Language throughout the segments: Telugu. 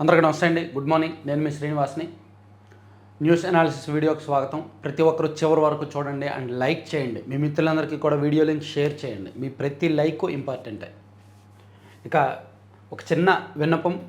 అందరికీ నమస్తే అండి. Good morning. నేను మీ శ్రీనివాస్ని. న్యూస్ అనాలిసిస్ వీడియోకి స్వాగతం. ప్రతి ఒక్కరు చివరి వరకు చూడండి అండ్ లైక్ చేయండి. మీ మిత్రులందరికీ కూడా వీడియో లింక్ షేర్ చేయండి. మీ ప్రతి లైక్ ఇంపార్టెంటే. ఇక ఒక చిన్న విన్నపం.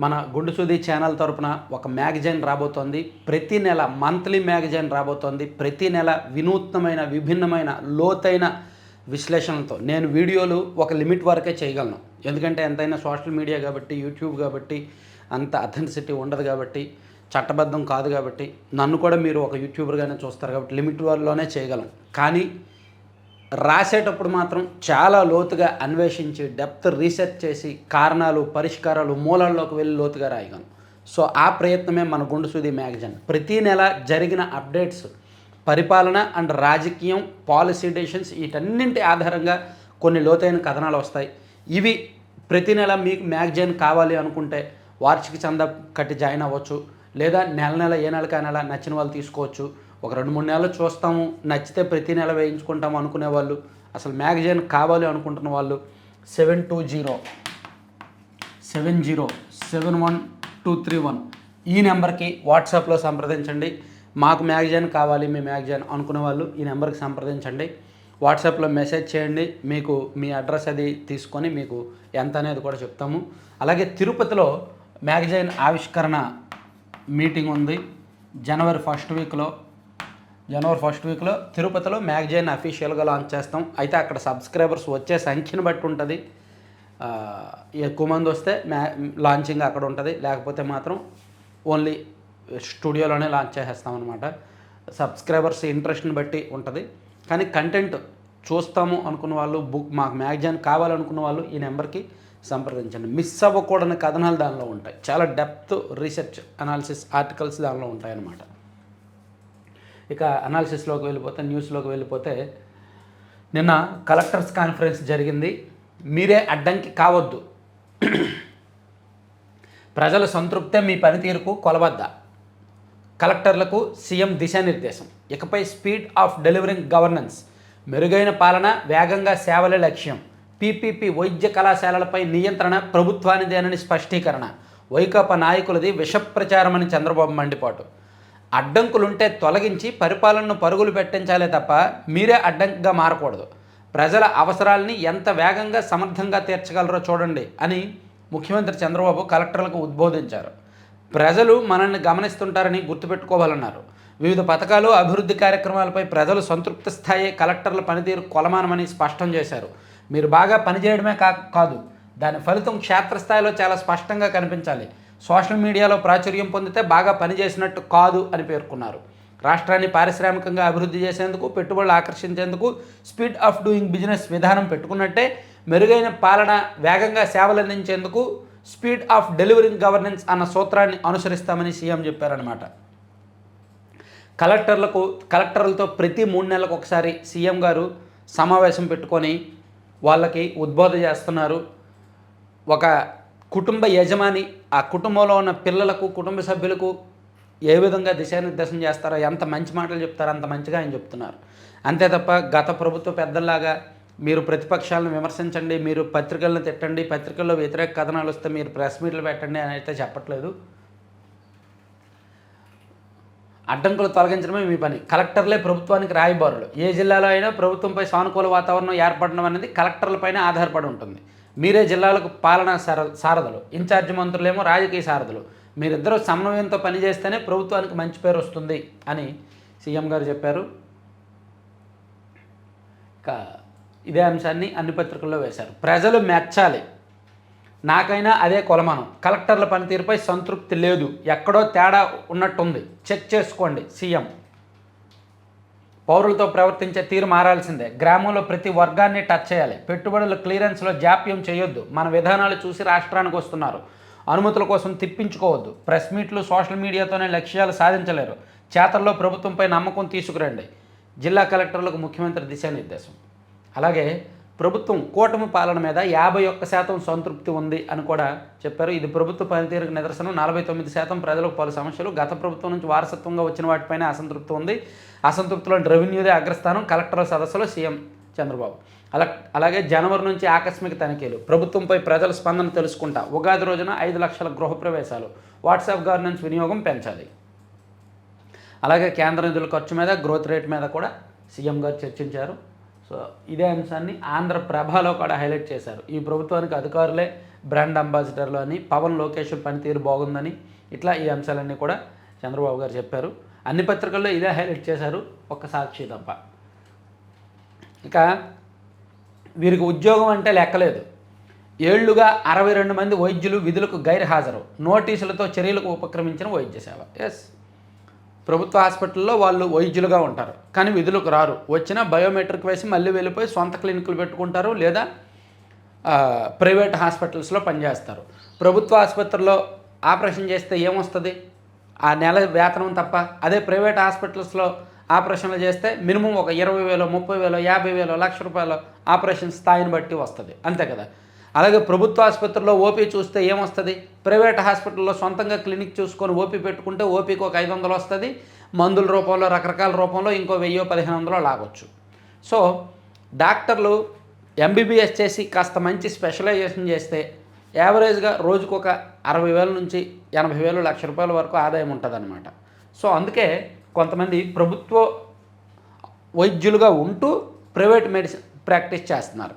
మన గుండుసూది ఛానల్ తరపున ఒక మ్యాగజైన్ రాబోతోంది. ప్రతి నెల మంత్లీ మ్యాగజైన్ రాబోతోంది. ప్రతి నెల వినూత్నమైన విభిన్నమైన లోతైన విశ్లేషణలతో. నేను వీడియోలు ఒక లిమిట్ వరకే చేయగలను. ఎందుకంటే ఎంతైనా సోషల్ మీడియా కాబట్టి యూట్యూబ్ కాబట్టి అంత అథెంటిసిటీ ఉండదు కాబట్టి చట్టబద్ధం కాదు కాబట్టి నన్ను కూడా మీరు ఒక యూట్యూబర్గానే చూస్తారు కాబట్టి లిమిట్ వాళ్ళలోనే చేయగలం కానీ రాసేటప్పుడు మాత్రం చాలా లోతుగా అన్వేషించి డెప్త్ రీసెర్చ్ చేసి కారణాలు పరిష్కారాలు మూలాల్లోకి వెళ్ళి లోతుగా రాయగలను. సో ఆ ప్రయత్నమే మన గుండుసూది మ్యాగజైన్. ప్రతి నెల జరిగిన అప్డేట్స్ పరిపాలన అండ్ రాజకీయం పాలసీ డెసిషన్స్ వీటన్నింటి ఆధారంగా కొన్ని లోతైన కథనాలు వస్తాయి. ఇవి ప్రతి నెల మీకు మ్యాగజైన్ కావాలి అనుకుంటే వార్షిక చందా కట్టి జాయిన్ అవ్వచ్చు. లేదా నెల నెల ఏ నెలకి ఆ నెల నచ్చిన వాళ్ళు తీసుకోవచ్చు. ఒక రెండు మూడు నెలలు చూస్తాము. నచ్చితే ప్రతి నెల వేయించుకుంటాము అనుకునే వాళ్ళు. అసలు మ్యాగజైన్ కావాలి అనుకుంటున్న వాళ్ళు seven two zero seven zero seven one two three one ఈ నెంబర్కి వాట్సాప్లో సంప్రదించండి. మాకు మ్యాగజైన్ కావాలి మీ మ్యాగజైన్ అనుకునే వాళ్ళు ఈ నెంబర్కి సంప్రదించండి. వాట్సాప్లో మెసేజ్ చేయండి. మీకు మీ అడ్రస్ అది తీసుకొని మీకు ఎంత అనేది కూడా చెప్తాము. అలాగే తిరుపతిలో మ్యాగజైన్ ఆవిష్కరణ మీటింగ్ ఉంది. జనవరి ఫస్ట్ వీక్లో జనవరి ఫస్ట్ వీక్లో తిరుపతిలో మ్యాగజైన్ అఫీషియల్గా లాంచ్ చేస్తాం. అయితే అక్కడ సబ్స్క్రైబర్స్ వచ్చే సంఖ్యను బట్టి ఉంటుంది. ఎక్కువ మంది వస్తే మ్యా లాంచింగ్ అక్కడ ఉంటుంది. లేకపోతే మాత్రం ఓన్లీ స్టూడియోలోనే లాంచ్ చేసేస్తాం అనమాట సబ్స్క్రైబర్స్ ఇంట్రెస్ట్ని బట్టి ఉంటుంది. కానీ కంటెంట్ చూస్తాము అనుకున్న వాళ్ళు బుక్ మాకు మ్యాగజైన్ కావాలనుకున్న వాళ్ళు ఈ నెంబర్కి సంప్రదించండి. మిస్ అవ్వకూడని కథనాలు దానిలో ఉంటాయి. చాలా డెప్త్ రీసెర్చ్ అనాలిసిస్ ఆర్టికల్స్ దానిలో ఉంటాయన్నమాట. ఇక అనాలిసిస్లోకి వెళ్ళిపోతే న్యూస్లోకి వెళ్ళిపోతే నిన్న కలెక్టర్స్ కాన్ఫరెన్స్ జరిగింది. మీరే అడ్డంకి కావద్దు. ప్రజల సంతృప్తే మీ పనితీరుకు కొలవద్ద కలెక్టర్లకు సీఎం దిశానిర్దేశం. ఇకపై స్పీడ్ ఆఫ్ డెలివరింగ్ గవర్నెన్స్. మెరుగైన పాలన వేగంగా సేవలే లక్ష్యం. పీపీపీ వైద్య కళాశాలలపై నియంత్రణ ప్రభుత్వానిదేనని స్పష్టీకరణ. వైకాపా నాయకులది విషప్రచారమని చంద్రబాబు మండిపాటు. అడ్డంకులుంటే తొలగించి పరిపాలనను పరుగులు పెట్టించాలే తప్ప మీరే అడ్డంకిగా మారకూడదు. ప్రజల అవసరాల్ని ఎంత వేగంగా సమర్థంగా తీర్చగలరో చూడండి అని ముఖ్యమంత్రి చంద్రబాబు కలెక్టర్లకు ఉద్బోధించారు. ప్రజలు మనల్ని గమనిస్తుంటారని గుర్తుపెట్టుకోవాలన్నారు. వివిధ పథకాలు అభివృద్ధి కార్యక్రమాలపై ప్రజలు సంతృప్తి స్థాయి కలెక్టర్ల పనితీరు కొలమానమని స్పష్టం చేశారు. మీరు బాగా పనిచేయడమే కా కాదు. దాని ఫలితం క్షేత్రస్థాయిలో చాలా స్పష్టంగా కనిపించాలి. సోషల్ మీడియాలో ప్రాచుర్యం పొందితే బాగా పనిచేసినట్టు కాదు అని పేర్కొన్నారు. రాష్ట్రాన్ని పారిశ్రామికంగా అభివృద్ధి చేసేందుకు పెట్టుబడులు ఆకర్షించేందుకు స్పీడ్ ఆఫ్ డూయింగ్ బిజినెస్ విధానం పెట్టుకున్నట్టే మెరుగైన పాలన వేగంగా సేవలు అందించేందుకు స్పీడ్ ఆఫ్ డెలివరింగ్ గవర్నెన్స్ అన్న సూత్రాన్ని అనుసరిస్తామని సీఎం చెప్పారనమాట కలెక్టర్లకు కలెక్టర్లతో ప్రతి మూడు నెలలకు ఒకసారి సీఎం గారు సమావేశం పెట్టుకొని వాళ్ళకి ఉద్బోధ చేస్తున్నారు. ఒక కుటుంబ యజమాని ఆ కుటుంబంలో ఉన్న పిల్లలకు కుటుంబ సభ్యులకు ఏ విధంగా దిశానిర్దేశం చేస్తారో ఎంత మంచి మాటలు చెప్తారో అంత మంచిగా ఆయన చెప్తున్నారు. అంతే తప్ప గత ప్రభుత్వ పెద్దల్లాగా మీరు ప్రతిపక్షాలను విమర్శించండి మీరు పత్రికలను తిట్టండి పత్రికల్లో వ్యతిరేక కథనాలు వస్తే మీరు ప్రెస్ మీట్లు పెట్టండి అని అయితే చెప్పట్లేదు. అడ్డంకులు తొలగించడమే మీ పని. కలెక్టర్లే ప్రభుత్వానికి రాయబారులు. ఏ జిల్లాలో అయినా ప్రభుత్వంపై సానుకూల వాతావరణం ఏర్పడడం అనేది కలెక్టర్లపైనే ఆధారపడి ఉంటుంది. మీరే జిల్లాలకు పాలనా సార సారథులు. ఇన్ఛార్జి మంత్రులేమో రాజకీయ సారథులు. మీరిద్దరూ సమన్వయంతో పనిచేస్తేనే ప్రభుత్వానికి మంచి పేరు వస్తుంది అని సీఎం గారు చెప్పారు. ఇక ఇదే అంశాన్ని అన్ని పత్రికల్లో వేశారు. ప్రజలు మెచ్చాలి. నాకైనా అదే కొలమానం. కలెక్టర్ల పనితీరుపై సంతృప్తి లేదు. ఎక్కడో తేడా ఉన్నట్టుంది. చెక్ చేసుకోండి సీఎం. పౌరులతో ప్రవర్తించే తీరు మారాల్సిందే. గ్రామంలో ప్రతి వర్గాన్ని టచ్ చేయాలి. పెట్టుబడుల క్లియరెన్స్లో జాప్యం చేయొద్దు. మన విధానాలు చూసి రాష్ట్రానికి వస్తున్నారు. అనుమతుల కోసం తిప్పించుకోవద్దు. ప్రెస్ మీట్లు సోషల్ మీడియాతోనే లక్ష్యాలు సాధించలేరు. చేతల్లో ప్రభుత్వంపై నమ్మకం తీసుకురండి. జిల్లా కలెక్టర్లకు ముఖ్యమంత్రి దిశానిర్దేశం. అలాగే ప్రభుత్వం కూటమి పాలన మీద యాభై ఒక్క శాతం సంతృప్తి ఉంది అని కూడా చెప్పారు. ఇది ప్రభుత్వ పనితీరుకు నిదర్శనం. నలభై తొమ్మిది శాతం ప్రజలకు పలు సమస్యలు. గత ప్రభుత్వం నుంచి వారసత్వంగా వచ్చిన వాటిపైన అసంతృప్తి ఉంది. అసంతృప్తిలో రెవెన్యూదే అగ్రస్థానం. కలెక్టర్ల సదస్సులో సీఎం చంద్రబాబు. అలా అలాగే జనవరి నుంచి ఆకస్మిక తనిఖీలు. ప్రభుత్వంపై ప్రజల స్పందన తెలుసుకుంటా. ఉగాది రోజున ఐదు లక్షల గృహప్రవేశాలు వాట్సాప్ గవర్నెన్స్ వినియోగం పెంచాలి. అలాగే కేంద్ర నిధుల ఖర్చు మీద గ్రోత్ రేట్ మీద కూడా సీఎం గారు చర్చించారు. సో ఇదే అంశాన్ని ఆంధ్ర ప్రభలో కూడా హైలైట్ చేశారు. ఈ ప్రభుత్వానికి అధికారులే బ్రాండ్ అంబాసిడర్లు అని పవన్ లోకేష్ పనితీరు బాగుందని ఇట్లా ఈ అంశాలన్నీ కూడా చంద్రబాబు గారు చెప్పారు. అన్ని పత్రికల్లో ఇదే హైలైట్ చేశారు. ఒక్క సాక్షి తప్ప. ఇక వీరికి ఉద్యోగం అంటే లెక్కలేదు. ఏళ్ళుగా అరవై రెండు మంది వైద్యులు విధులకు గైర్హాజరు. నోటీసులతో చర్యలకు ఉపక్రమించిన వైద్య సేవ ఎస్ ప్రభుత్వ హాస్పిటల్లో వాళ్ళు వైద్యులుగా ఉంటారు. కానీ విధులకు రారు. వచ్చిన బయోమెట్రిక్ వేసి మళ్ళీ వెళ్ళిపోయి సొంత క్లినిక్లు పెట్టుకుంటారు లేదా ప్రైవేట్ హాస్పిటల్స్లో పనిచేస్తారు. ప్రభుత్వ ఆసుపత్రిలో ఆపరేషన్ చేస్తే ఏమొస్తుంది? ఆ నెల వేతనం తప్ప అదే ప్రైవేట్ హాస్పిటల్స్లో ఆపరేషన్లు చేస్తే మినిమం ఒక ఇరవై వేలు ముప్పై వేలు యాభై వేలు లక్ష రూపాయలు ఆపరేషన్ స్థాయిని బట్టి వస్తుంది. అంతే కదా? అలాగే ప్రభుత్వ ఆసుపత్రిలో ఓపీ చూస్తే ఏమొస్తుంది? ప్రైవేట్ హాస్పిటల్లో సొంతంగా క్లినిక్ చూసుకొని ఓపీ పెట్టుకుంటే ఓపీకి ఒక ఐదు వందలు వస్తుంది. మందుల రూపంలో రకరకాల రూపంలో ఇంకో వెయ్యో పదిహేను వందలు లాగొచ్చు. సో డాక్టర్లు ఎంబీబీఎస్ చేసి కాస్త మంచి స్పెషలైజేషన్ చేస్తే యావరేజ్గా రోజుకు ఒక అరవై వేల నుంచి ఎనభై వేలు లక్ష రూపాయల వరకు ఆదాయం ఉంటుందన్నమాట. సో అందుకే కొంతమంది ప్రభుత్వ వైద్యులుగా ఉంటూ ప్రైవేట్ మెడిసిన్ ప్రాక్టీస్ చేస్తున్నారు.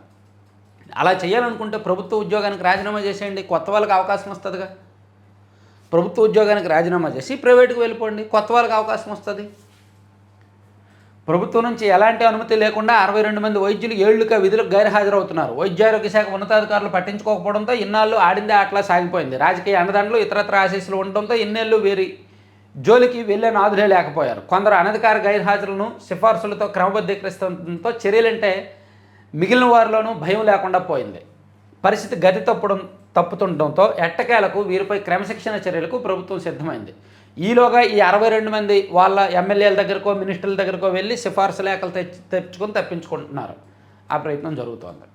అలా చేయాలనుకుంటే ప్రభుత్వ ఉద్యోగానికి రాజీనామా చేసేయండి. కొత్త వాళ్ళకి అవకాశం వస్తుందిగా. ప్రభుత్వ ఉద్యోగానికి రాజీనామా చేసి ప్రైవేట్కి వెళ్ళిపోండి. కొత్త వాళ్ళకి అవకాశం వస్తుంది. ప్రభుత్వం నుంచి ఎలాంటి అనుమతి లేకుండా అరవై రెండు మంది వైద్యులు ఏళ్ళుగా విధులకు గైర్హాజరవుతున్నారు. వైద్యారోగ్య శాఖ ఉన్నతాధికారులు పట్టించుకోకపోవడంతో ఇన్నాళ్ళు ఆడిందే అట్లా సాగిపోయింది. రాజకీయ అన్నదండలు ఇతరత్ర ఆశీస్సులు ఉండడంతో ఇన్నేళ్ళు వీరి జోలికి వెళ్ళే నాదులే లేకపోయారు. కొందరు అనధికార గైర్హాజరులను సిఫార్సులతో క్రమబద్ధీకరిస్తుండటంతో చర్యలంటే మిగిలిన వారిలోనూ భయం లేకుండా పోయింది. పరిస్థితి గతి తప్పడం తప్పుతుండటంతో ఎట్టకేలకు వీరిపై క్రమశిక్షణ చర్యలకు ప్రభుత్వం సిద్ధమైంది. ఈలోగా ఈ అరవై రెండు మంది వాళ్ళ ఎమ్మెల్యేల దగ్గరకో మినిస్టర్ల దగ్గరకో వెళ్ళి సిఫార్సు లేఖలు తెచ్చి తెచ్చుకొని తప్పించుకుంటున్నారు. ఆ ప్రయత్నం జరుగుతోంది.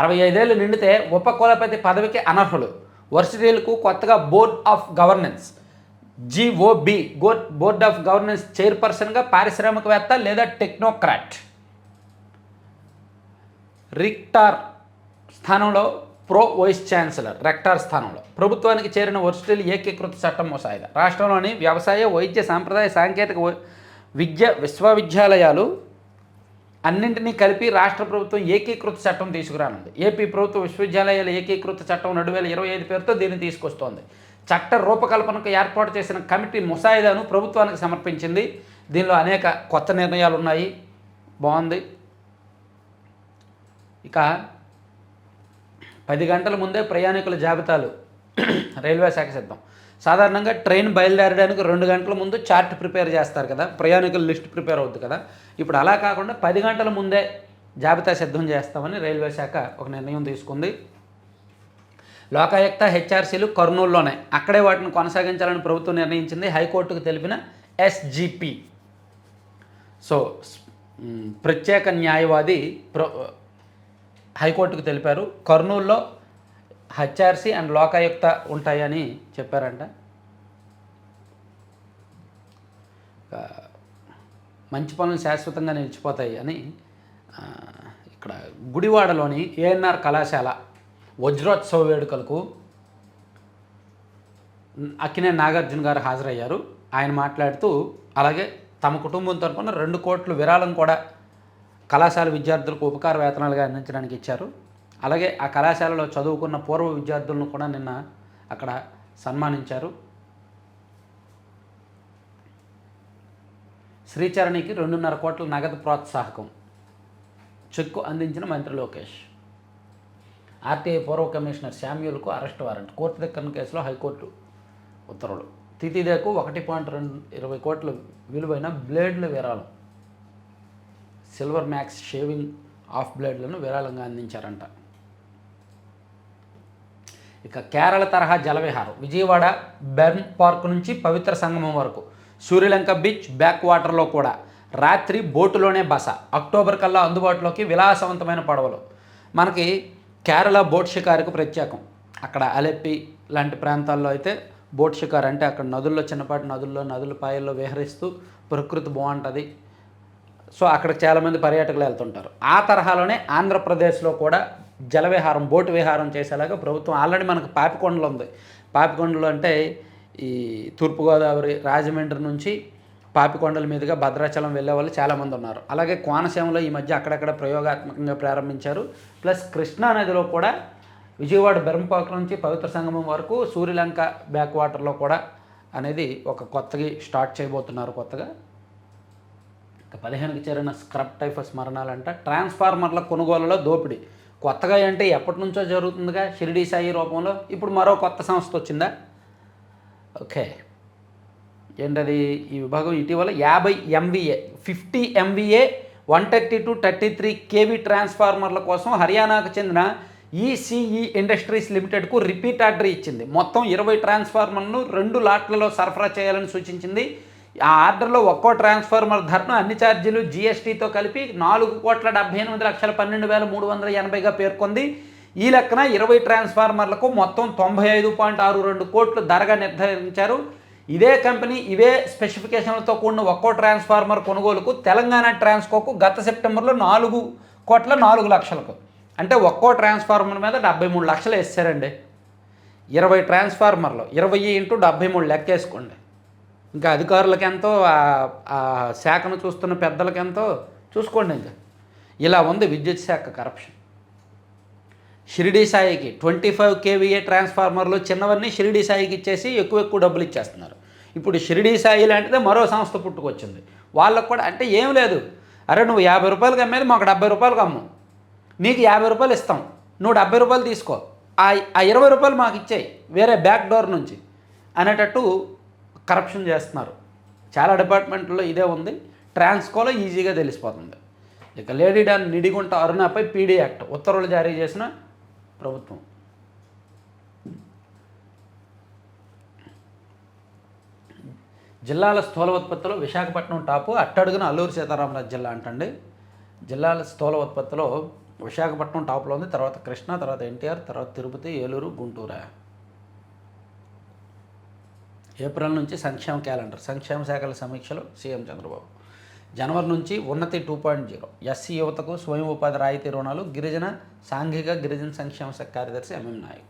అరవై ఐదేళ్ళు నిండితే ఉప కులపతి పదవికి అనర్హులు. వర్సిటీలకు కొత్తగా బోర్డ్ ఆఫ్ గవర్నెన్స్ జీఓబి గోర్ బోర్డ్ ఆఫ్ గవర్నెన్స్ చైర్పర్సన్గా పారిశ్రామికవేత్త లేదా టెక్నోక్రాట్. రిక్టార్ స్థానంలో ప్రో వైస్ ఛాన్సలర్ రెక్టార్ స్థానంలో. ప్రభుత్వానికి చేరిన వర్సిటీలు ఏకీకృత చట్టం ముసాయిదా? రాష్ట్రంలోని వ్యవసాయ వైద్య సాంప్రదాయ సాంకేతిక విద్య విశ్వవిద్యాలయాలు అన్నింటినీ కలిపి రాష్ట్ర ప్రభుత్వం ఏకీకృత చట్టం తీసుకురానుంది. ఏపీ ప్రభుత్వ విశ్వవిద్యాలయాల ఏకీకృత చట్టం రెండు వేల ఇరవై ఐదు పేరుతో దీన్ని తీసుకొస్తోంది. చట్ట రూపకల్పనకు ఏర్పాటు చేసిన కమిటీ ముసాయిదాను ప్రభుత్వానికి సమర్పించింది. దీనిలో అనేక కొత్త నిర్ణయాలు ఉన్నాయి. బాగుంది. ఇంకా పది గంటల ముందే ప్రయాణికుల జాబితాలు రైల్వే శాఖ సిద్ధం. సాధారణంగా ట్రైన్ బయలుదేరడానికి రెండు గంటల ముందు చార్ట్ ప్రిపేర్ చేస్తారు కదా ప్రయాణికుల లిస్ట్ ప్రిపేర్ అవుద్ది కదా. ఇప్పుడు అలా కాకుండా పది గంటల ముందే జాబితా సిద్ధం చేస్తామని రైల్వే శాఖ ఒక నిర్ణయం తీసుకుంది. లోకాయుక్త హెచ్ఆర్సీలు కర్నూలులోనే అక్కడే వాటిని కొనసాగించాలని ప్రభుత్వం నిర్ణయించింది హైకోర్టుకు తెలిపిన ఎస్జిపి. సో ప్రత్యేక న్యాయవాది ప్ర హైకోర్టుకు తెలిపారు కర్నూలులో హెచ్ఆర్సీ అండ్ లోకాయుక్త ఉంటాయని చెప్పారంట. మంచి పనులు శాశ్వతంగా నిలిచిపోతాయి అని ఇక్కడ గుడివాడలోని ఏఎన్ఆర్ కళాశాల వజ్రోత్సవ వేడుకలకు అక్కినే నాగార్జున గారు హాజరయ్యారు. ఆయన మాట్లాడుతూ అలాగే తమ కుటుంబం తరపున రెండు కోట్లు విరాళం కూడా కళాశాల విద్యార్థులకు ఉపకార వేతనాలుగా అందించడానికి ఇచ్చారు. అలాగే ఆ కళాశాలలో చదువుకున్న పూర్వ విద్యార్థులను కూడా నిన్న అక్కడ సన్మానించారు. శ్రీచరణికి రెండున్నర కోట్ల నగదు ప్రోత్సాహకం. చెక్కు అందించిన మంత్రి లోకేష్. ఆర్టీఐ పూర్వ కమిషనర్ శామ్యూల్కు అరెస్ట్ వారెంట్. కోర్టు దక్కన కేసులో హైకోర్టు ఉత్తర్వులు. తితిదేకు ఒకటి పాయింట్ రెండు ఇరవై కోట్ల విలువైన బ్లేడ్ల విరాళం. సిల్వర్ మ్యాక్స్ షేవింగ్ ఆఫ్ బ్లేడ్లను విరాళంగా అందించారంట. ఇక కేరళ తరహా జలవిహారం విజయవాడ బెర్న్ పార్క్ నుంచి పవిత్ర సంగమం వరకు సూర్యలంక బీచ్ బ్యాక్ వాటర్లో కూడా రాత్రి బోటులోనే బస అక్టోబర్ కల్లా అందుబాటులోకి విలాసవంతమైన పడవలు. మనకి కేరళ బోట్ షికారుకు ప్రత్యేకం. అక్కడ అలెప్పి లాంటి ప్రాంతాల్లో అయితే బోట్ షికారు అంటే అక్కడ నదుల్లో చిన్నపాటి నదుల్లో నదుల పాయల్లో విహరిస్తూ ప్రకృతి బాగుంటుంది. సో అక్కడికి చాలామంది పర్యాటకులు వెళ్తుంటారు. ఆ తరహాలోనే ఆంధ్రప్రదేశ్లో కూడా జల విహారం బోటు విహారం చేసేలాగా ప్రభుత్వం ఆల్రెడీ మనకు పాపికొండలు ఉంది. పాపికొండలు అంటే ఈ తూర్పుగోదావరి రాజమండ్రి నుంచి పాపికొండల మీదుగా భద్రాచలం వెళ్ళే వాళ్ళు చాలామంది ఉన్నారు. అలాగే కోనసీమలో ఈ మధ్య అక్కడక్కడ ప్రయోగాత్మకంగా ప్రారంభించారు. ప్లస్ కృష్ణా నదిలో కూడా విజయవాడ బెరంపాక నుంచి పవిత్ర సంగమం వరకు సూర్యలంక బ్యాక్ వాటర్లో కూడా అనేది ఒక కొత్తగా స్టార్ట్ చేయబోతున్నారు కొత్తగా. పదిహేనుకి చేరిన స్క్రబ్ టైఫస్ మరణాలంట. ట్రాన్స్ఫార్మర్ల కొనుగోలులో దోపిడీ. కొత్తగా అంటే ఎప్పటి నుంచో జరుగుతుందిగా షిరిడి సాయి రూపంలో. ఇప్పుడు మరో కొత్త సంస్థ వచ్చిందా? ఓకే. ఏంటది? ఈ విభాగం ఇటీవల యాభై MVA fifty MVA one thirty two thirty three KV ట్రాన్స్ఫార్మర్ల కోసం హర్యానాకు చెందిన ఈసీఈ ఇండస్ట్రీస్ లిమిటెడ్కు రిపీట్ ఆర్డర్ ఇచ్చింది. మొత్తం ఇరవై ట్రాన్స్ఫార్మర్ను రెండు లాట్లలో సరఫరా చేయాలని సూచించింది ఆ ఆర్డర్లో ఒక్కో ట్రాన్స్ఫార్మర్ ధరను అన్ని ఛార్జీలు జీఎస్టీతో కలిపి నాలుగు కోట్ల డెబ్బై ఎనిమిది లక్షల పన్నెండు వేల మూడు వందల ఎనభైగా పేర్కొంది. ఈ లెక్కన ఇరవై ట్రాన్స్ఫార్మర్లకు మొత్తం తొంభై ఐదు పాయింట్ ఆరు రెండు కోట్లు ధరగా నిర్ధారించారు. ఇదే కంపెనీ ఇవే స్పెసిఫికేషన్లతో కూడిన ఒక్కో ట్రాన్స్ఫార్మర్ కొనుగోలుకు తెలంగాణ ట్రాన్స్కోకు గత సెప్టెంబర్లో నాలుగు కోట్ల నాలుగు లక్షలకు. అంటే ఒక్కో ట్రాన్స్ఫార్మర్ మీద డెబ్బై మూడు లక్షలు వేసారండి. ఇరవై ట్రాన్స్ఫార్మర్లు ఇరవై ఇంటూ డెబ్బై మూడు లెక్కేసుకోండి. ఇంకా అధికారులకు ఎంతో ఆ- శాఖను చూస్తున్న పెద్దలకు ఎంతో చూసుకోండి ఇంకా. ఇలా ఉంది విద్యుత్ శాఖ కరప్షన్. షిరిడి సాయికి ట్వంటీ ఫైవ్ కేవీఏ ట్రాన్స్ఫార్మర్లు చిన్నవన్నీ షిరిడి సాయికి ఇచ్చేసి ఎక్కువ ఎక్కువ డబ్బులు ఇచ్చేస్తున్నారు. ఇప్పుడు షిరిడీ సాయి లాంటిదే మరో సంస్థ పుట్టుకొచ్చింది. వాళ్ళకు కూడా అంటే ఏం లేదు. అరే నువ్వు యాభై రూపాయలకి అమ్మేది మాకు డెబ్బై రూపాయలకి అమ్ము. నీకు యాభై రూపాయలు ఇస్తాం. నువ్వు డెబ్బై రూపాయలు తీసుకో. ఆ ఇరవై రూపాయలు మాకు ఇచ్చాయి వేరే బ్యాక్ డోర్ నుంచి అనేటట్టు కరప్షన్ చేస్తున్నారు. చాలా డిపార్ట్మెంట్లో ఇదే ఉంది. ట్రాన్స్కోలో ఈజీగా తెలిసిపోతుంది. ఇక లేడీ డాన్ నిడిగుంట అరుణపై పీడీ యాక్ట్ ఉత్తర్వులు జారీ చేసిన ప్రభుత్వం. జిల్లాల స్థూల ఉత్పత్తిలో విశాఖపట్నం టాపు అట్టడుగున అల్లూరు సీతారామరాజు జిల్లా అంటండి. జిల్లాల స్థూల ఉత్పత్తిలో విశాఖపట్నం టాప్లో ఉంది. తర్వాత కృష్ణా తర్వాత ఎన్టీఆర్ తర్వాత తిరుపతి ఏలూరు గుంటూరా. ఏప్రిల్ నుంచి సంక్షేమ క్యాలెండర్ సంక్షేమ శాఖల సమీక్షలు సీఎం చంద్రబాబు. జనవరి నుంచి ఉన్నతి టూ పాయింట్ జీరో ఎస్సీ యువతకు స్వయం ఉపాధి రాయితీ రుణాలు గిరిజన సాంఘిక గిరిజన సంక్షేమ శాఖ కార్యదర్శి ఎంఎం నాయక్.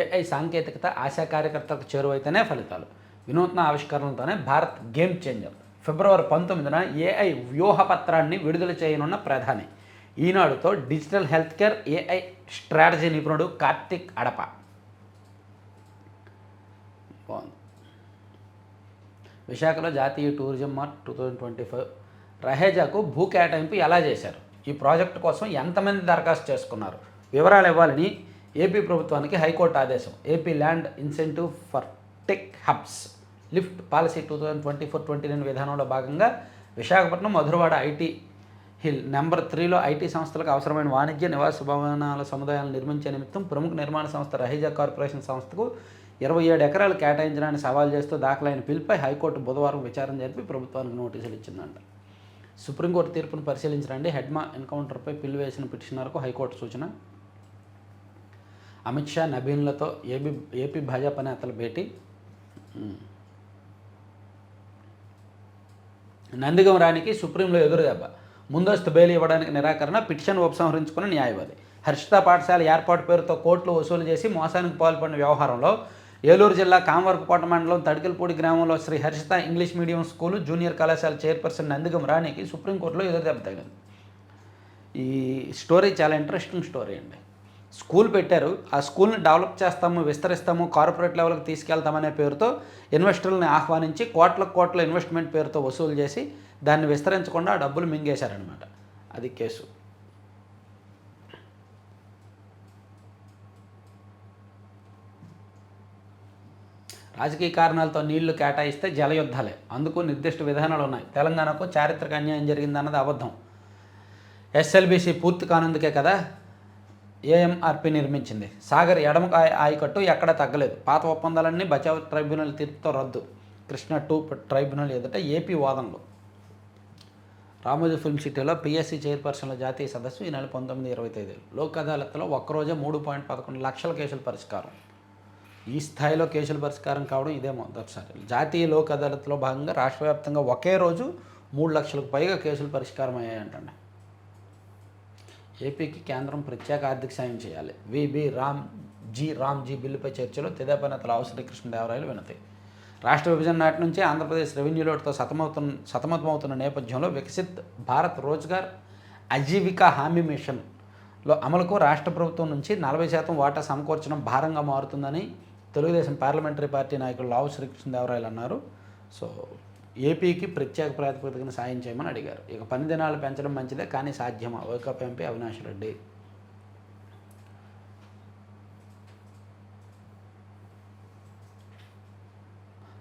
ఏఐ సాంకేతికత ఆశా కార్యకర్తలకు చేరువైతేనే ఫలితాలు. వినూత్న ఆవిష్కరణలతోనే భారత్ గేమ్ చేంజర్. ఫిబ్రవరి పంతొమ్మిదిన ఏఐ వ్యూహపత్రాన్ని విడుదల చేయనున్న ప్రధాని. ఈనాడుతో digital health care AI strategy నిపుణుడు కార్తిక్ అడప. బాగుంది. విశాఖలో జాతీయ tourism mart two thousand twenty five రహేజాకు భూ కేటాయింపు ఎలా చేశారు? ఈ ప్రాజెక్టు కోసం ఎంతమంది దరఖాస్తు చేసుకున్నారు? వివరాలు ఇవ్వాలని ఏపీ ప్రభుత్వానికి హైకోర్టు ఆదేశం. AP land incentive for tech hubs. Lift policy two thousand twenty four twenty nine విధానంలో భాగంగా Visakhapatnam Madhurawada IT hill number త్రీలో ఐటీ సంస్థలకు అవసరమైన వాణిజ్య నివాస భవనాల సముదాయాలను నిర్మించే నిమిత్తం ప్రముఖ నిర్మాణ సంస్థ రహీజా కార్పొరేషన్ సంస్థకు ఇరవై ఏడు ఎకరాలు కేటాయించడాన్ని సవాల్ చేస్తూ దాఖలైన పిల్పై హైకోర్టు బుధవారం విచారణ జరిపి ప్రభుత్వానికి నోటీసులు ఇచ్చిందంట. సుప్రీంకోర్టు తీర్పును పరిశీలించడండి హెడ్మా ఎన్కౌంటర్పై పిల్లు వేసిన పిటిషనర్కు హైకోర్టు సూచన. అమిత్ షా నబీన్లతో ఏపీ ఏపీ భాజపా నేతల భేటీ. నందిగమరానికి నందిగం సుప్రీంలో ఎదురుదెబ్బ ముందస్తు బెయిల్ ఇవ్వడానికి నిరాకరణ పిటిషన్ ఉపసంహరించుకున్న న్యాయవాది. హర్షిత పాఠశాల ఏర్పాటు పేరుతో కోర్టులు వసూలు చేసి మోసానికి పాల్పడిన వ్యవహారంలో ఏలూరు జిల్లా కామవరపుకోట మండలం తడికలపూడి గ్రామంలో Shri Harshita English medium school junior కళాశాల చైర్పర్సన్ నందిగం రాణికి సుప్రీంకోర్టులో ఎదురుదెబ్బ తగిలింది. ఈ స్టోరీ చాలా ఇంట్రెస్టింగ్ స్టోరీ అండి. స్కూల్ పెట్టారు. ఆ స్కూల్ని డెవలప్ చేస్తాము విస్తరిస్తాము కార్పొరేట్ లెవెల్కి తీసుకెళ్తామనే పేరుతో ఇన్వెస్టర్లని ఆహ్వానించి కోట్ల కోట్ల ఇన్వెస్ట్మెంట్ పేరుతో వసూలు చేసి దాన్ని విస్తరించకుండా ఆ డబ్బులు మింగేశారనమాట అది కేసు. రాజకీయ కారణాలతో నీళ్ళు కేటాయిస్తే జలయుద్ధాలే. అందుకు నిర్దిష్ట విధానాలు ఉన్నాయి. తెలంగాణకు చారిత్రక అన్యాయం జరిగిందన్నది అబద్ధం. ఎస్ఎల్బీసీ పూర్తి కానందుకే కదా ఏఎంఆర్పి నిర్మించింది. సాగర్ ఎడమ ఆయకట్టు ఎక్కడ తగ్గలేదు. పాత ఒప్పందాలన్నీ బచావ్ ట్రైబ్యునల్ తీర్పుతో రద్దు. కృష్ణ టూ ట్రైబ్యునల్ ఎదుట ఏపీ వాదనలు. రామోజీ ఫిల్మ్ సిటీలో పిఎస్సి చైర్పర్సన్ల జాతీయ సదస్సు ఈ నెల పంతొమ్మిది ఇరవై తేదీలు లోక్ అదాలత్లో ఒక్కరోజే మూడు పాయింట్ పదకొండు లక్షల కేసుల పరిష్కారం. ఈ స్థాయిలో కేసుల పరిష్కారం కావడం ఇదే మొదటిసారి. జాతీయ లోక్ అదాలత్లో భాగంగా రాష్ట్రవ్యాప్తంగా ఒకే రోజు మూడు లక్షలకు పైగా కేసులు పరిష్కారం అయ్యాయంటండి ఏపీకి కేంద్రం ప్రత్యేక ఆర్థిక సాయం చేయాలి. VB Ram G Ram G బిల్లుపై చర్చలో తెదేపా నేతలు అవసరి కృష్ణదేవరాయలు వినతి. రాష్ట్ర విభజన నాటి నుంచి ఆంధ్రప్రదేశ్ రెవెన్యూ లోటుతో సతమవుతున్న సతమతమవుతున్న నేపథ్యంలో వికసిత్ భారత్ రోజ్గార్ అజీవిక హామీ మిషన్లో అమలుకు రాష్ట్ర ప్రభుత్వం నుంచి నలభై శాతం వాటా సమకూర్చడం భారంగా మారుతుందని తెలుగుదేశం పార్లమెంటరీ పార్టీ నాయకులు లావు శ్రీకృష్ణదేవరాయలు అన్నారు. సో ఏపీకి ప్రత్యేక ప్రాతిపదికన సాయం చేయమని అడిగారు. ఇక పని దినాలు పెంచడం మంచిదే కానీ సాధ్యమా? వైకాపా ఎంపీ అవినాష్ రెడ్డి.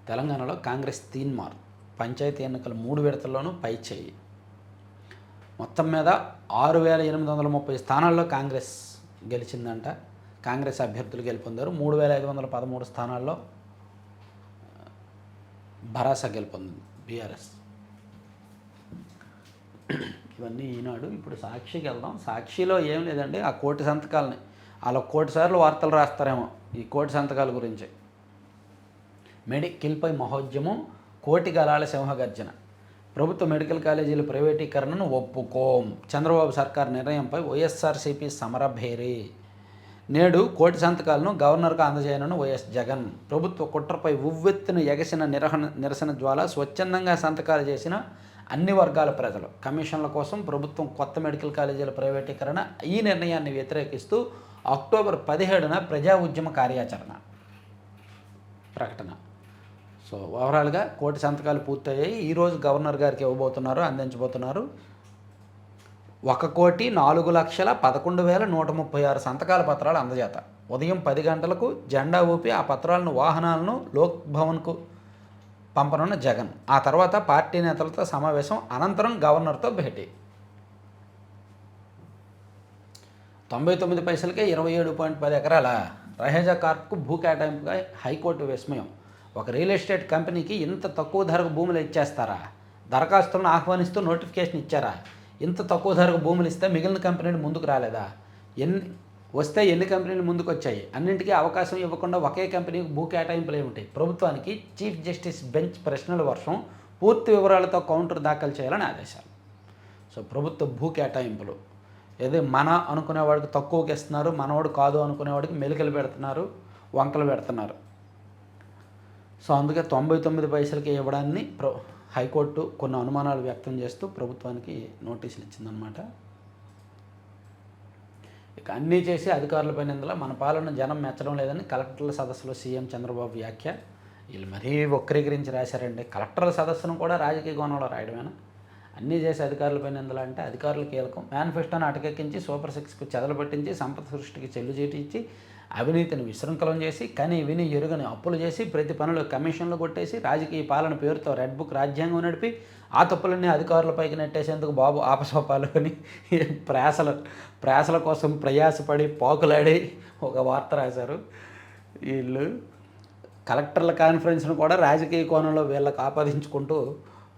తెలంగాణలో కాంగ్రెస్ తీన్మార్ పంచాయతీ ఎన్నికలు మూడు విడతల్లోనూ పై చేయి. మొత్తం మీద ఆరు వేల ఎనిమిది వందల ముప్పై స్థానాల్లో కాంగ్రెస్ గెలిచిందంట. కాంగ్రెస్ అభ్యర్థులు గెలుపొందారు. మూడు వేల ఐదు వందల పదమూడు స్థానాల్లో భరాసా గెలుపొందింది బీఆర్ఎస్. ఇవన్నీ ఈనాడు ఇప్పుడు సాక్షికి వెళ్దాం. సాక్షిలో ఏం లేదండి ఆ కోటి సంతకాలని. అలా కోటి సార్లు వార్తలు రాస్తారేమో ఈ కోటి సంతకాల గురించి. మెడికిల్పై మహోద్యమం కోటి గలాల సింహగర్జన. ప్రభుత్వ మెడికల్ కాలేజీల ప్రైవేటీకరణను ఒప్పుకోం. చంద్రబాబు సర్కార్ నిర్ణయంపై వైఎస్ఆర్సీపీ సమరభేరి. నేడు కోటి సంతకాలను గవర్నర్కు అందజేయనను వైఎస్ జగన్. ప్రభుత్వ కుట్రపై ఉవ్వెత్తున ఎగసిన నిరహన నిరసన జ్వాల స్వచ్ఛందంగా సంతకాలు చేసిన అన్ని వర్గాల ప్రజలు. కమిషన్ల కోసం ప్రభుత్వం కొత్త మెడికల్ కాలేజీల ప్రైవేటీకరణ ఈ నిర్ణయాన్ని వ్యతిరేకిస్తూ అక్టోబర్ పదిహేడున ప్రజా ఉద్యమ కార్యాచరణ. ప్రకటన. సో ఓవరాల్గా కోటి సంతకాలు పూర్తయ్యాయి. ఈరోజు గవర్నర్ గారికి ఇవ్వబోతున్నారు అందించబోతున్నారు ఒక కోటి నాలుగు లక్షల పదకొండు వేల నూట ముప్పై ఆరు సంతకాల పత్రాలు అందజేత. ఉదయం పది గంటలకు జెండా ఊపి ఆ పత్రాలను వాహనాలను లోక్ భవన్కు పంపనున్న జగన్. ఆ తర్వాత పార్టీ నేతలతో సమావేశం అనంతరం గవర్నర్తో భేటీ. తొంభై తొమ్మిది పైసలకే ఇరవై ఏడు పాయింట్ పది ఎకరాల రహేజా కార్ప్కు భూ కేటాయింపుగా హైకోర్టు విస్మయం. ఒక రియల్ ఎస్టేట్ కంపెనీకి ఇంత తక్కువ ధరకు భూములు ఇచ్చేస్తారా? దరఖాస్తులను ఆహ్వానిస్తూ నోటిఫికేషన్ ఇచ్చారా? ఇంత తక్కువ ధరకు భూములు ఇస్తే మిగిలిన కంపెనీలు ముందుకు రాలేదా? ఎన్ని వస్తే ఎన్ని కంపెనీలు ముందుకు వచ్చాయి అన్నింటికీ అవకాశం ఇవ్వకుండా ఒకే కంపెనీకి భూ కేటాయింపులు ఏమిటాయి ప్రభుత్వానికి చీఫ్ జస్టిస్ బెంచ్ ప్రశ్నల వర్షం పూర్తి వివరాలతో కౌంటర్ దాఖలు చేయాలని ఆదేశాలు. సో ప్రభుత్వ భూ కేటాయింపులు. ఏదో మన అనుకునేవాడికి తక్కువకి ఇస్తున్నారు మనవాడు కాదు అనుకునేవాడికి మెలికలు పెడుతున్నారు వంకలు పెడుతున్నారు. సో అందుకే తొంభై తొమ్మిది పైసలకి ఇవ్వడాన్ని ప్ర హైకోర్టు కొన్ని అనుమానాలు వ్యక్తం చేస్తూ ప్రభుత్వానికి నోటీసులు ఇచ్చిందనమాట ఇక అన్నీ చేసి అధికారులపై నిందల మన పాలన జనం మెచ్చడం లేదని కలెక్టర్ల సదస్సులో సీఎం చంద్రబాబు వ్యాఖ్య. వీళ్ళు మరీ వక్రీకరించి రాశారండి. కలెక్టర్ల సదస్సును కూడా రాజకీయ కోణంలో రాయడమేనా? అన్నీ చేసి అధికారులపై నిందలు అంటే అధికారులు కీలకం. మేనిఫెస్టోను అటకెక్కించి సూపర్ సిక్స్కి చెదలు పట్టించి సంపద సృష్టికి చెల్లు చేటించి అవినీతిని విశృంఖలం చేసి కని విని ఎరుగని అప్పులు చేసి ప్రతి పనులు కమిషన్లు కొట్టేసి రాజకీయ పాలన పేరుతో రెడ్ బుక్ రాజ్యాంగం నడిపి ఆ తప్పులన్నీ అధికారులపైకి నెట్టేసేందుకు బాబు ఆపసోపాలు అని ప్రయాసల ప్రయాసల కోసం ప్రయాసపడి పాకులాడి ఒక వార్త రాశారు. వీళ్ళు కలెక్టర్ల కాన్ఫరెన్స్ను కూడా రాజకీయ కోణంలో వీళ్ళకి ఆపాదించుకుంటూ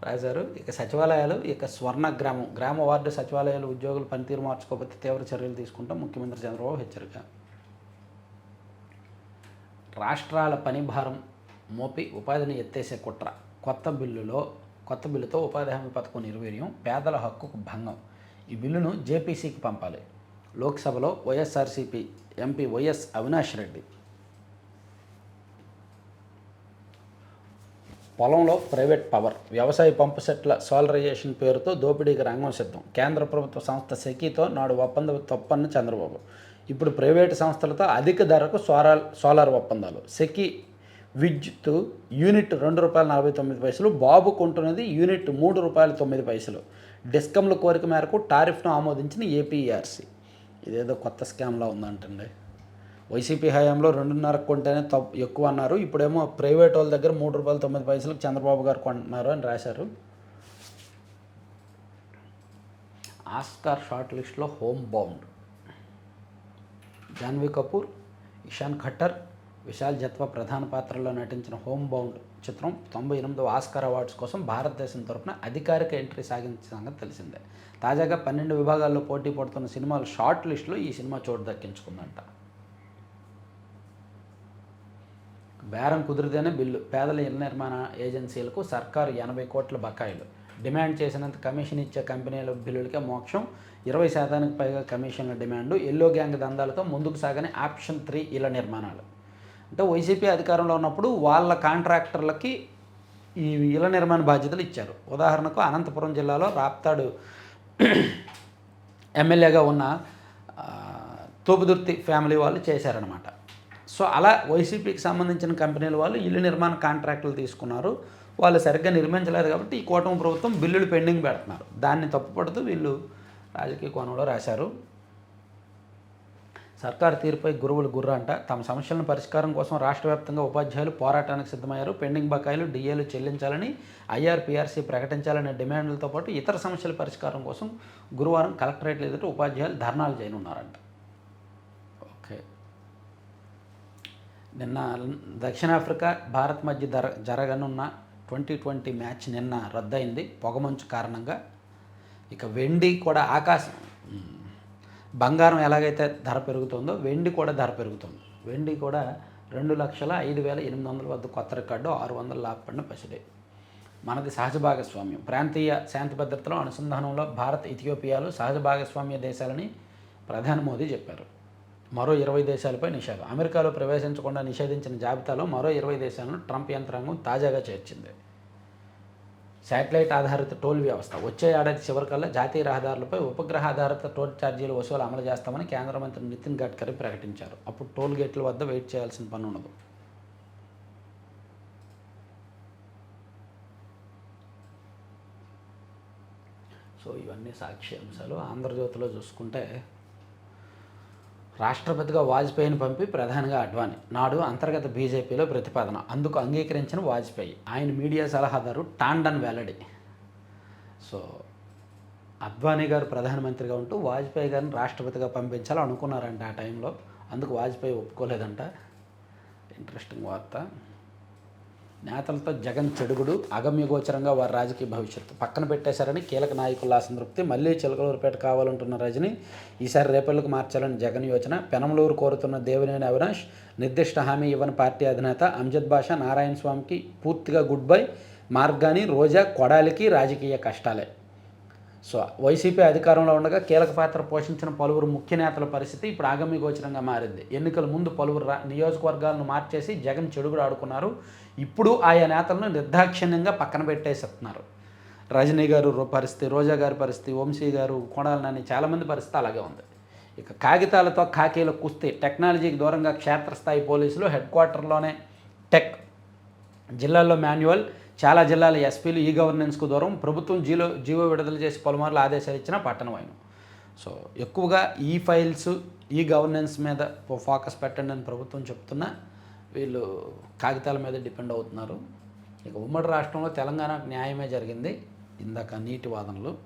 రాశారు. ఇక సచివాలయాలు ఇక స్వర్ణ గ్రామం గ్రామ వార్డు సచివాలయాలు ఉద్యోగులు పనితీరు మార్చుకోకపోతే తీవ్ర చర్యలు తీసుకుంటాం. ముఖ్యమంత్రి చంద్రబాబు హెచ్చరిక. రాష్ట్రాల పని భారం మోపి ఉపాధిని ఎత్తేసే కుట్ర. కొత్త బిల్లులో కొత్త బిల్లుతో ఉపాధి హామీ పథకం నిర్వీర్యం పేదల హక్కుకు భంగం. ఈ బిల్లును జేపీసీకి పంపాలి. లోక్సభలో YSRCP MP YS Avinash Reddy. పొలంలో ప్రైవేట్ పవర్ వ్యవసాయ పంపు సెట్ల సోలరైజేషన్ పేరుతో దోపిడీకి రంగం సిద్ధం. కేంద్ర ప్రభుత్వ సంస్థ సెకీతో నాడు ఒప్పంద తప్పన్న చంద్రబాబు. ఇప్పుడు ప్రైవేటు సంస్థలతో అధిక ధరకు సోలార్ సోలార్ ఒప్పందాలు. సెకి విద్యుత్ యూనిట్ రెండు రూపాయల నలభై తొమ్మిది పైసలు బాబు కొంటున్నది యూనిట్ మూడు రూపాయల తొమ్మిది పైసలు. డిస్కంల కోరిక మేరకు టారిఫ్ను ఆమోదించిన ఏపీఆర్సీ. ఇదేదో కొత్త స్కామ్లా ఉందంటండి. వైసీపీ హయాంలో రెండున్నర కొంటేనే తప్పు ఎక్కువ అన్నారు. ఇప్పుడేమో ప్రైవేట్ వాళ్ళ దగ్గర మూడు రూపాయల తొమ్మిది పైసలకు చంద్రబాబు గారు కొంటున్నారు అని రాశారు. ఆస్కార్ షార్ట్ లిస్ట్లో హోమ్ బౌండ్. జాన్వీ కపూర్ ఇషాన్ ఖట్టర్ విశాల్ జత్వా ప్రధాన పాత్రలో నటించిన హోమ్ బౌండ్ చిత్రం తొంభై ఎనిమిదవ ఆస్కార్ అవార్డ్స్ కోసం భారతదేశం తరపున అధికారిక ఎంట్రీ సాగించిన సంగతి తెలిసిందే. తాజాగా పన్నెండు విభాగాల్లో పోటీ పడుతున్న సినిమాలు షార్ట్ లిస్టులో ఈ సినిమా చోటు దక్కించుకుందంట. బేరం కుదిరితేనే బిల్లు పేదల ఇళ్ళ నిర్మాణ ఏజెన్సీలకు సర్కారు ఎనభై కోట్ల బకాయిలు. డిమాండ్ చేసినంత కమిషన్ ఇచ్చే కంపెనీల బిల్లులకే మోక్షం ఇరవై శాతానికి పైగా కమిషన్ల డిమాండ్ ఎల్లో గ్యాంగ్ దందాలతో ముందుకు సాగని ఆప్షన్ త్రీ ఇళ్ళ నిర్మాణాలు. అంటే వైసీపీ అధికారంలో ఉన్నప్పుడు వాళ్ళ కాంట్రాక్టర్లకి ఈ ఇళ్ళ నిర్మాణ బాధ్యతలు ఇచ్చారు. ఉదాహరణకు అనంతపురం జిల్లాలో రాప్తాడు ఎమ్మెల్యేగా ఉన్న తోపుదుర్తి ఫ్యామిలీ వాళ్ళు చేశారనమాట సో అలా వైసీపీకి సంబంధించిన కంపెనీల వాళ్ళు ఇల్లు నిర్మాణ కాంట్రాక్టులు తీసుకున్నారు. వాళ్ళు సరిగ్గా నిర్మించలేదు కాబట్టి ఈ కూటమి ప్రభుత్వం బిల్లులు పెండింగ్ పెడుతున్నారు. దాన్ని తప్పుపడుతూ వీళ్ళు రాజకీయ కోణంలో రాశారు. సర్కారు తీరుపై గురువులు గుర్రంట. తమ సమస్యలను పరిష్కారం కోసం రాష్ట్ర వ్యాప్తంగా ఉపాధ్యాయులు పోరాటానికి సిద్ధమయ్యారు. పెండింగ్ బకాయిలు డిఏలు చెల్లించాలని ఐఆర్పీఆర్సీ ప్రకటించాలనే డిమాండ్లతో పాటు ఇతర సమస్యల పరిష్కారం కోసం గురువారం కలెక్టరేట్ ఎదుట ఉపాధ్యాయులు ధర్నాలు చేయనున్నారంట. ఓకే. నిన్న దక్షిణాఫ్రికా భారత్ మధ్య జరగనున్న ట్వంటీ ట్వంటీ మ్యాచ్ నిన్న రద్దయింది. పొగమంచు కారణంగా ఇక వెండి కూడా ఆకాశం. బంగారం ఎలాగైతే ధర పెరుగుతుందో వెండి కూడా ధర పెరుగుతుంది. వెండి కూడా రెండు లక్షల ఐదు వేల ఎనిమిది వందల వద్ద కొత్త రికార్డు ఆరు వందల లాభపడిన పసిడే మనది సహజ భాగస్వామ్యం. ప్రాంతీయ శాంతి భద్రతలో అనుసంధానంలో భారత్ ఇథియోపియాలు సహజ భాగస్వామ్య దేశాలని ప్రధాని మోదీ చెప్పారు. మరో ఇరవై దేశాలపై నిషేధం. అమెరికాలో ప్రవేశించకుండా నిషేధించిన జాబితాలో మరో ఇరవై దేశాలను ట్రంప్ యంత్రాంగం తాజాగా చేర్చింది. శాటిలైట్ ఆధారిత టోల్ వ్యవస్థ. వచ్చే ఏడాది చివరికల్లా జాతీయ రహదారులపై ఉపగ్రహ ఆధారిత టోల్ ఛార్జీల వసూలు అమలు చేస్తామని కేంద్ర మంత్రి నితిన్ గడ్కరీ ప్రకటించారు. అప్పుడు టోల్ గేట్ల వద్ద వెయిట్ చేయాల్సిన పని ఉండదు. సో ఇవన్నీ సాక్షి అంశాలు ఆంధ్రజ్యోతిలో చూసుకుంటే రాష్ట్రపతిగా వాజ్పేయిని పంపి ప్రధానిగా అడ్వాణి. నాడు అంతర్గత బీజేపీలో ప్రతిపాదన. అందుకు అంగీకరించిన వాజ్పేయి. ఆయన మీడియా సలహాదారు టాండన్ వెల్లడి. సో అద్వానీ గారు ప్రధానమంత్రిగా ఉంటూ వాజ్పేయి గారిని రాష్ట్రపతిగా పంపించాలి అనుకున్నారంట ఆ టైంలో. అందుకు వాజ్పేయి ఒప్పుకోలేదంట. ఇంట్రెస్టింగ్ వార్త. నేతలతో జగన్ చెడుగుడు అగమ్యగోచరంగా వారి రాజకీయ భవిష్యత్తు. పక్కన పెట్టేశారని కీలక నాయకుల అసంతృప్తి మళ్ళీ చిలకలూరుపేట కావాలంటున్న రజని ఈసారి రేపల్లకు మార్చాలని జగన్ యోచన. పెనమలూరు కోరుతున్న దేవినేని అవినాష్ నిర్దిష్ట హామీ ఇవ్వని పార్టీ అధినేత అంజద్ బాషా నారాయణ స్వామికి పూర్తిగా గుడ్ బై. మార్గాని రోజా కొడాలికి రాజకీయ కష్టాలే. సో వైసీపీ అధికారంలో ఉండగా కీలక పాత్ర పోషించిన పలువురు ముఖ్య నేతల పరిస్థితి ఇప్పుడు ఆగమ్య గోచరంగా మారింది. ఎన్నికల ముందు పలువురు రా- నియోజకవర్గాలను మార్చేసి జగన్ చెడుగుడు ఆడుకున్నారు. ఇప్పుడు ఆయా నేతలను నిర్దాక్షిణ్యంగా పక్కన పెట్టేసేస్తున్నారు. రజనీ గారు పరిస్థితి రోజా గారి పరిస్థితి వంశీ గారు కొడాలని చాలామంది పరిస్థితి అలాగే ఉంది. ఇక కాగితాలతో ఖాకీల కుస్తీ టెక్నాలజీకి దూరంగా క్షేత్రస్థాయి పోలీసులు హెడ్ క్వార్టర్లోనే టెక్ జిల్లాల్లో మాన్యువల్ చాలా జిల్లాల ఎస్పీలు ఈ గవర్నెన్స్కు దూరం. ప్రభుత్వం జీలో జీవో విడుదల చేసి పలుమార్లు ఆదేశాలు ఇచ్చిన పట్టణమైన సో ఎక్కువగా ఈ ఫైల్స్ ఈ గవర్నెన్స్ మీద ఫోకస్ పెట్టండి అని ప్రభుత్వం చెప్తున్నా. వీళ్ళు కాగితాల మీద డిపెండ్ అవుతున్నారు. ఇక ఉమ్మడి రాష్ట్రంలో తెలంగాణకు న్యాయమే జరిగింది. ఇందాక నీటి వాదనలు.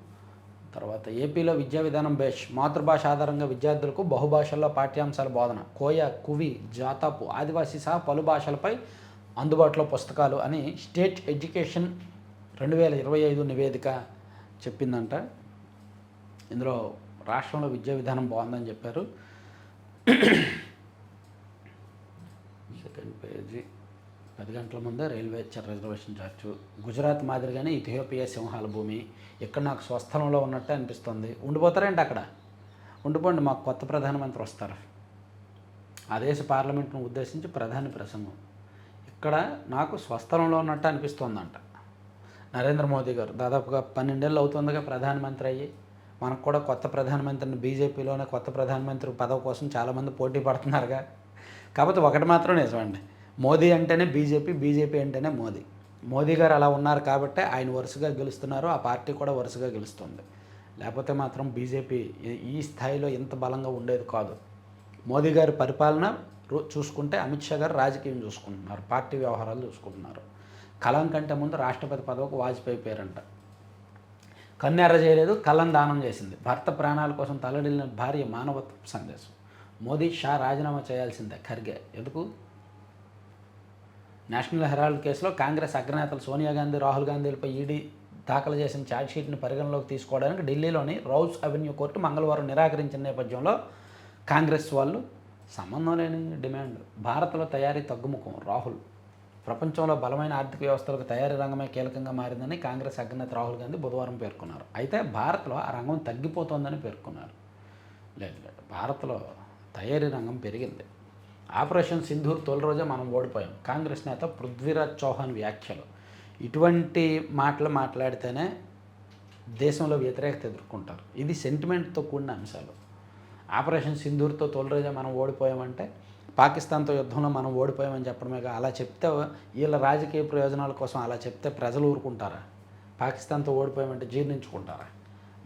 తర్వాత ఏపీలో విద్యా విధానం బేష్ మాతృభాష ఆధారంగా విద్యార్థులకు బహుభాషల్లో పాఠ్యాంశాల బోధన కోయ కువి జాతాపు ఆదివాసీ సహా పలు భాషలపై అందుబాటులో పుస్తకాలు అని స్టేట్ ఎడ్యుకేషన్ రెండు వేల ఇరవై ఐదు నివేదిక చెప్పిందంట. ఇందులో రాష్ట్రంలో విద్యా విధానం బాగుందని చెప్పారు. Second page. పది గంటల ముందే రైల్వే రిజర్వేషన్ చార్జు గుజరాత్ మాదిరిగానే ఇథియోపియా సింహాల భూమి. ఇక్కడ నాకు స్వస్థలంలో ఉన్నట్టే అనిపిస్తుంది. ఉండిపోతారేంటి అక్కడ? ఉండిపోండి మాకు కొత్త ప్రధానమంత్రి వస్తారు. ఆ దేశ పార్లమెంట్ను ఉద్దేశించి ప్రధాని ప్రసంగం. ఇక్కడ నాకు స్వస్థలంలో ఉన్నట్టు అనిపిస్తుందంట. నరేంద్ర మోదీ గారు దాదాపుగా పన్నెండేళ్ళు అవుతుందిగా ప్రధానమంత్రి అయ్యి. మనకు కూడా కొత్త ప్రధానమంత్రిని బీజేపీలోనే కొత్త ప్రధానమంత్రి పదవి కోసం చాలామంది పోటీ పడుతున్నారుగా. కాకపోతే ఒకటి మాత్రం నిజమండి. మోదీ అంటేనే బీజేపీ బీజేపీ అంటేనే మోదీ. మోదీ గారు అలా ఉన్నారు కాబట్టి ఆయన వరుసగా గెలుస్తున్నారు ఆ పార్టీ కూడా వరుసగా గెలుస్తుంది. లేకపోతే మాత్రం బీజేపీ ఈ- స్థాయిలో ఇంత బలంగా ఉండేది కాదు. మోదీ గారి పరిపాలన చూసుకుంటే అమిత్ షా గారు రాజకీయం చూసుకుంటున్నారు పార్టీ వ్యవహారాలు చూసుకుంటున్నారు. కలం కంటే ముందు రాష్ట్రపతి పదవికి వాజ్పేయి పేరంట. కన్నెర్ర చేయలేదు కలం దానం చేసింది. భర్త ప్రాణాల కోసం తలడిల్లిన భార్య మానవత్వ సందేశం. మోదీ షా రాజీనామా చేయాల్సిందే ఖర్గే. ఎందుకు? నేషనల్ హెరాల్డ్ కేసులో కాంగ్రెస్ అగ్రనేతలు సోనియా గాంధీ రాహుల్ గాంధీలపై ఈడీ దాఖలు చేసిన ఛార్జ్షీట్ని పరిగణలోకి తీసుకోవడానికి ఢిల్లీలోని రౌస్ అవెన్యూ కోర్టు మంగళవారం నిరాకరించిన నేపథ్యంలో కాంగ్రెస్ వాళ్ళు సంబంధం లేని డిమాండ్. భారత్లో తయారీ తగ్గుముఖం. రాహుల్ ప్రపంచంలో బలమైన ఆర్థిక వ్యవస్థలకు తయారీ రంగమే కీలకంగా మారిందని కాంగ్రెస్ అగ్రనేత రాహుల్ గాంధీ బుధవారం పేర్కొన్నారు. అయితే భారత్లో ఆ రంగం తగ్గిపోతోందని పేర్కొన్నారు. లేదు లేదు. భారత్లో తయారీ రంగం పెరిగింది. ఆపరేషన్ సింధూర్ తొలి రోజే మనం ఓడిపోయాం. కాంగ్రెస్ నేత పృథ్వీరాజ్ చౌహాన్ వ్యాఖ్యలు. ఇటువంటి మాటలు మాట్లాడితేనే దేశంలో వ్యతిరేకత ఎదుర్కొంటారు. ఇది సెంటిమెంట్తో కూడిన అంశాలు. ఆపరేషన్ సింధూర్తో తొలిరోజే మనం ఓడిపోయామంటే పాకిస్తాన్తో యుద్ధంలో మనం ఓడిపోయామని చెప్పడమే కాదు. అలా చెప్తే వీళ్ళ రాజకీయ ప్రయోజనాల కోసం అలా చెప్తే ప్రజలు ఊరుకుంటారా? పాకిస్తాన్తో ఓడిపోయామంటే జీర్ణించుకుంటారా?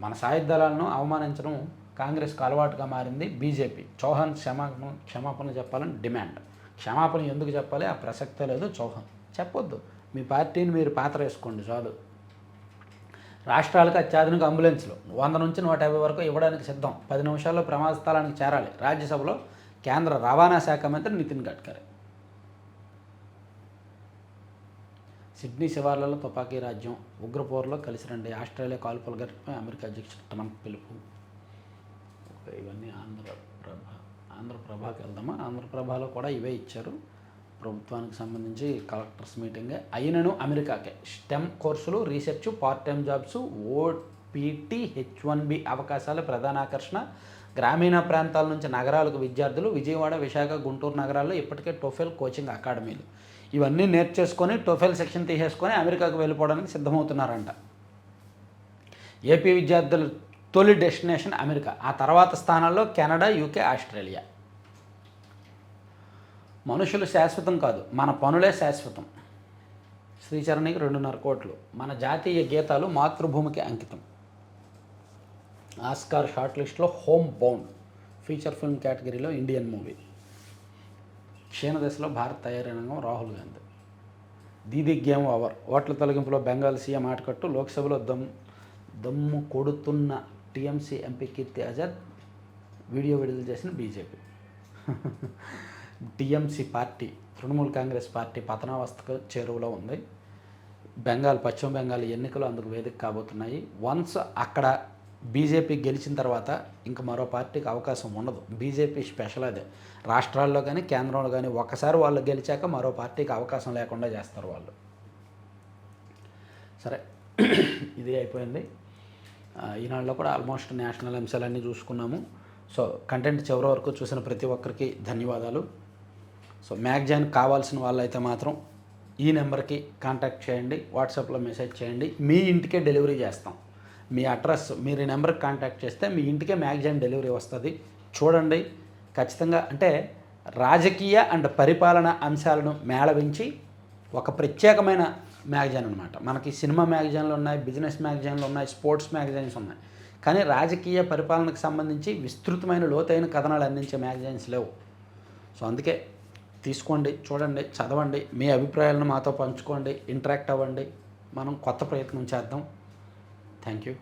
మన సాయుధాలను అవమానించడం కాంగ్రెస్కు అలవాటుగా మారింది బీజేపీ. చౌహాన్ క్షమాపణ క్షమాపణ చెప్పాలని డిమాండ్. క్షమాపణ ఎందుకు చెప్పాలి? ఆ ప్రసక్తే లేదు చౌహాన్. చెప్పొద్దు. మీ పార్టీని మీరు పాత్ర వేసుకోండి చాలు. రాష్ట్రాలకు అత్యాధునిక అంబులెన్స్లు. వంద నుంచి నూట యాభై వరకు ఇవ్వడానికి సిద్ధం. పది నిమిషాల్లో ప్రమాద స్థలానికి చేరాలి. రాజ్యసభలో కేంద్ర రవాణా శాఖ మంత్రి నితిన్ గడ్కరీ. సిడ్నీ శివార్లలో తుపాకీ రాజ్యం. ఉగ్రపోరులో కలిసి రండి. ఆస్ట్రేలియా కాల్పుల ఘటనపై అమెరికా అధ్యక్షుడు ట్రంప్ పిలుపు. ఇవన్నీ ఆంధ్రప్రభ ఆంధ్రప్రభకి వెళ్దామా? ఆంధ్రప్రభలో కూడా ఇవే ఇచ్చారు. ప్రభుత్వానికి సంబంధించి కలెక్టర్స్ మీటింగ్ అయినను అమెరికాకే. STEM courses research part time jobs OPT H one B అవకాశాలు ప్రధాన ఆకర్షణ గ్రామీణ ప్రాంతాల నుంచి నగరాలకు విద్యార్థులు విజయవాడ విశాఖ గుంటూరు నగరాల్లో ఇప్పటికే టోఫెల్ కోచింగ్ అకాడమీలు. ఇవన్నీ నేర్చేసుకొని టోఫెల్ సెక్షన్ తీసేసుకొని అమెరికాకు వెళ్ళిపోవడానికి సిద్ధమవుతున్నారంట. ఏపీ విద్యార్థుల తొలి డెస్టినేషన్ అమెరికా ఆ తర్వాత స్థానాల్లో కెనడా యూకే ఆస్ట్రేలియా. మనుషులు శాశ్వతం కాదు మన పనులే శాశ్వతం. శ్రీచరణికి రెండున్నర కోట్లు. మన జాతీయ గీతాలు మాతృభూమికి అంకితం. ఆస్కార్ షార్ట్ లిస్ట్లో హోమ్ బౌండ్ ఫీచర్ ఫిల్మ్ కేటగిరీలో ఇండియన్ మూవీ. క్షీణదశలో భారత్ తయారీ రంగం Rahul Gandhi. Didi game over. ఓట్ల తొలగింపులో బెంగాల్ సీఎం ఆటకట్టు లోక్సభలో దమ్ దమ్ము కొడుతున్న TMC MP Kirti Azad video విడుదల చేసిన BJP. DMC party Trinamool Congress party పతనావస్థకు చేరువలో ఉంది. బెంగాల్ పశ్చిమ బెంగాల్ ఎన్నికలు అందుకు వేదిక కాబోతున్నాయి. వన్స్ అక్కడ బీజేపీ గెలిచిన తర్వాత ఇంకా మరో పార్టీకి అవకాశం ఉండదు. బీజేపీ స్పెషల్ అదే. రాష్ట్రాల్లో కానీ కేంద్రంలో కానీ ఒకసారి వాళ్ళు గెలిచాక మరో పార్టీకి అవకాశం లేకుండా చేస్తారు వాళ్ళు. సరే ఇది అయిపోయింది. ఈనాళ్ళలో ఈనాడులో కూడా ఆల్మోస్ట్ నేషనల్ అంశాలన్నీ చూసుకున్నాము. సో కంటెంట్ చివరి వరకు చూసిన ప్రతి ఒక్కరికి ధన్యవాదాలు. సో మ్యాగజైన్ కావాల్సిన వాళ్ళైతే మాత్రం ఈ నెంబర్కి కాంటాక్ట్ చేయండి వాట్సాప్లో మెసేజ్ చేయండి. మీ ఇంటికే డెలివరీ చేస్తాం. మీ అడ్రస్ మీరు ఈ నెంబర్కి కాంటాక్ట్ చేస్తే మీ ఇంటికే మ్యాగజైన్ డెలివరీ వస్తుంది. చూడండి ఖచ్చితంగా అంటే రాజకీయ అండ్ పరిపాలన అంశాలను మేళవించి ఒక ప్రత్యేకమైన మ్యాగజైన్ అనమాట మనకి సినిమా మ్యాగజైన్లు ఉన్నాయి బిజినెస్ మ్యాగజైన్లు ఉన్నాయి స్పోర్ట్స్ మ్యాగజైన్స్ ఉన్నాయి. కానీ రాజకీయ పరిపాలనకు సంబంధించి విస్తృతమైన లోతైన కథనాలు అందించే మ్యాగజైన్స్ లేవు. సో అందుకే తీసుకోండి చూడండి చదవండి మీ అభిప్రాయాలను మాతో పంచుకోండి ఇంటరాక్ట్ అవ్వండి. మనం కొత్త ప్రయత్నం చేద్దాం. Thank you